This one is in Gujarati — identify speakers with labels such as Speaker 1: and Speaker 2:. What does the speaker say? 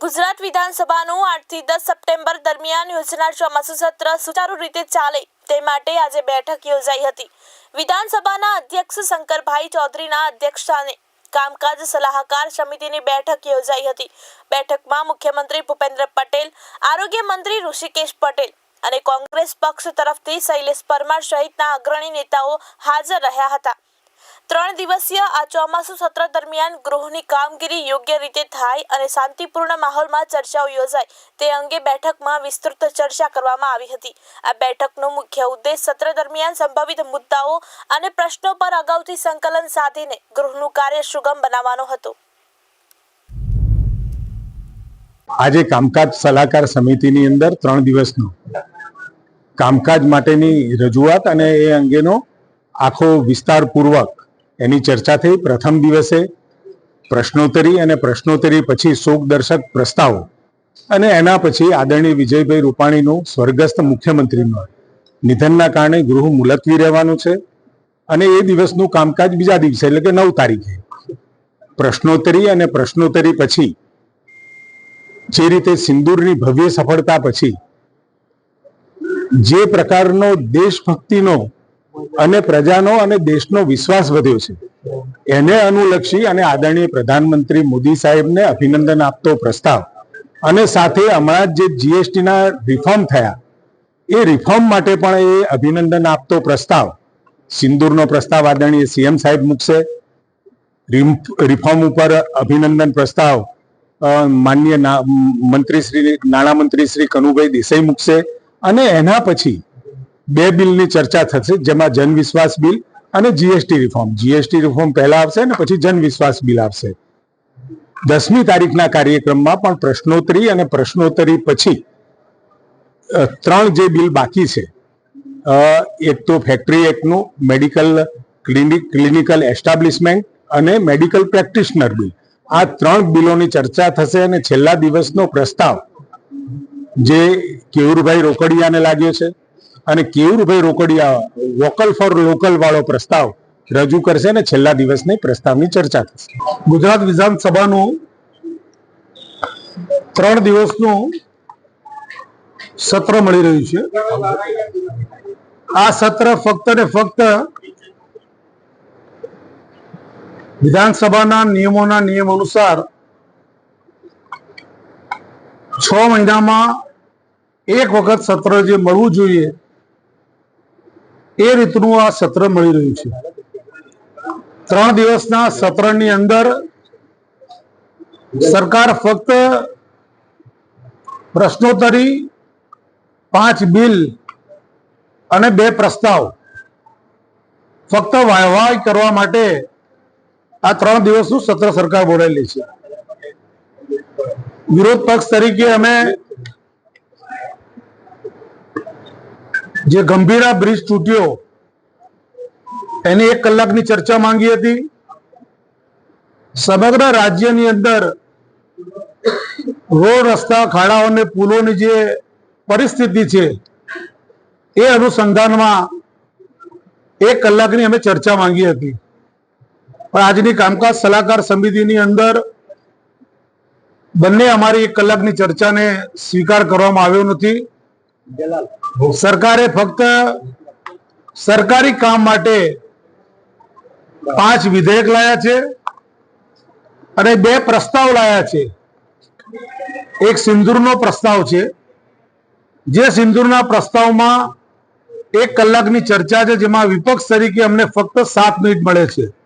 Speaker 1: ગુજરાત વિધાનસભાનું આઠથી દસ સપ્ટેમ્બર દરમિયાન યોજનાર ચોમાસુ સત્ર સુચારુ રીતે ચાલે તે માટે આજે બેઠક યોજાઈ હતી. વિધાનસભાના અધ્યક્ષ શંકરભાઈ ચૌધરીના અધ્યક્ષસ્થાને કામકાજ સલાહકાર સમિતિની બેઠક યોજાઈ હતી. બેઠકમાં મુખ્યમંત્રી ભૂપેન્દ્ર પટેલ, આરોગ્ય મંત્રી ઋષિકેશ પટેલ અને કોંગ્રેસ પક્ષ તરફથી શૈલેષ પરમાર સહિતના અગ્રણી નેતાઓ હાજર રહ્યા હતા. ત્રણ દિવસીય આ ચોમાસુ સત્ર દરમિયાન ગૃહની કામગીરી યોગ્ય રીતે થાય અને શાંતિપૂર્ણ માહોલમાં ચર્ચાઓ યોજાય તે અંગે બેઠકમાં વિસ્તૃત ચર્ચા કરવામાં આવી હતી. આ બેઠકનો મુખ્ય ઉદ્દેશ સત્ર દરમિયાન સંભવિત મુદ્દાઓ અને પ્રશ્નો પર અગાઉથી સંકલન સાધીને ગૃહનું કાર્ય સુગમ બનાવવાનો હતો.
Speaker 2: આજે કામકાજ સલાહકાર સમિતિની અંદર ત્રણ દિવસનો કામકાજ માટેની રજૂઆત અને એ અંગેનો આખો વિસ્તારપૂર્વક એની ચર્ચા થઈ પ્રથમ દિવસે પ્રશ્નોત્તરી અને પ્રશ્નોત્તરી પછી શોકદર્શક પ્રસ્તાવો અને એના પછી આદરણીય વિજયભાઈ રૂપાણીનું સ્વર્ગસ્થ મુખ્યમંત્રીનું નિધનના કારણે ગૃહ મુલતવી રહેવાનું છે અને એ દિવસનું કામકાજ બીજા દિવસે, એટલે કે નવ તારીખે. પ્રશ્નોત્તરી અને પ્રશ્નોત્તરી પછી જે રીતે સિંદૂરની ભવ્ય સફળતા પછી જે પ્રકારનો દેશભક્તિનો અને પ્રજાનો અને દેશનો વિશ્વાસ વધ્યો છે. એને અનુલક્ષી અને આદરણીય પ્રધાનમંત્રી મોદી સાહેબને અભિનંદન આપતો પ્રસ્તાવ અને સાથે હમણાં જે જીએસટીના રિફોર્મ થયા, એ રિફોર્મ માટે પણ એ અભિનંદન આપતો પ્રસ્તાવ. સિંદૂરનો પ્રસ્તાવ આદરણીય સીએમ સાહેબ મૂકશે. રિફોર્મ ઉપર અભિનંદન પ્રસ્તાવ માન્ય માનનીય મંત્રી શ્રી નાણામંત્રી શ્રી કનુભાઈ દેસાઈ મૂકશે. અને એના પછી બે બિલની ચર્ચા થશે, જેમાં જનવિશ્વાસ બિલ અને જીએસટી રિફોર્મ જીએસટી રિફોર્મ પહેલા આવશે અને પછી જનવિશ્વાસ બિલ આવશે. દસમી તારીખના કાર્યક્રમમાં પણ પ્રશ્નોત્તરી અને પ્રશ્નોત્તરી પછી ત્રણ જે બિલ બાકી છે એક તો ફેક્ટરી એક્ટનું, મેડિકલ ક્લિનિક, ક્લિનિકલ એસ્ટાબ્લિશમેન્ટ અને મેડિકલ પ્રેક્ટિશનર બિલ. આ ત્રણ બિલોની ચર્ચા થશે અને છેલ્લા દિવસનો પ્રસ્તાવ, જે કેવુરભાઈ રોકડિયાને લાગ્યો છે. અને Kevurbhai Rokadia vocal for local વાળો પ્રસ્તાવ રજૂ કરશે અને છેલ્લા દિવસની પ્રસ્તાવની ચર્ચા થશે.
Speaker 3: ગુજરાત વિધાનસભાનું ત્રણ દિવસનું સત્ર મળી રહ્યું છે. આ સત્ર ફક્ત ને ફક્ત વિધાનસભાના નિયમોના નિયમ અનુસાર છ મહિનામાં એક વખત સત્ર જે મળવું જોઈએ એ રીતનું આ સત્ર મળી રહ્યું છે. ત્રણ દિવસના સત્રની અંદર સરકાર ફક્ત પ્રશ્નોત્તરી, પાંચ બિલ અને બે પ્રસ્તાવ ફક્ત વાહવાહી કરવા માટે આ ત્રણ દિવસનું સત્ર સરકાર બોલાવેલી છે. વિરોધ પક્ષ તરીકે અમે જે ગંભીરા બ્રિજ તૂટ્યો, એની એક કલાકની ચર્ચા માંગી હતી. સમગ્ર રાજ્યની અંદર રોડ, રસ્તા, ખાડાઓ અને પુલોની જે પરિસ્થિતિ છે, એ અનુસંધાનમાં એક કલાકની અમે ચર્ચા માંગી હતી. પણ આજની કામકાજ સલાહકાર સમિતિની અંદર બંને અમારી એક કલાકની ચર્ચાને સ્વીકાર કરવામાં આવ્યો નથી. સરકારે ફક્ત સરકારી કામ માટે પાંચ વિધેયક લાયા છે અને બે પ્રસ્તાવ લાયા છે. એક સિંદૂરનો પ્રસ્તાવ છે. જે સિંદૂરના પ્રસ્તાવમાં એક કલાકની ચર્ચા છે, જેમાં વિપક્ષ તરીકે અમને ફક્ત સાત મિનિટ મળે છે.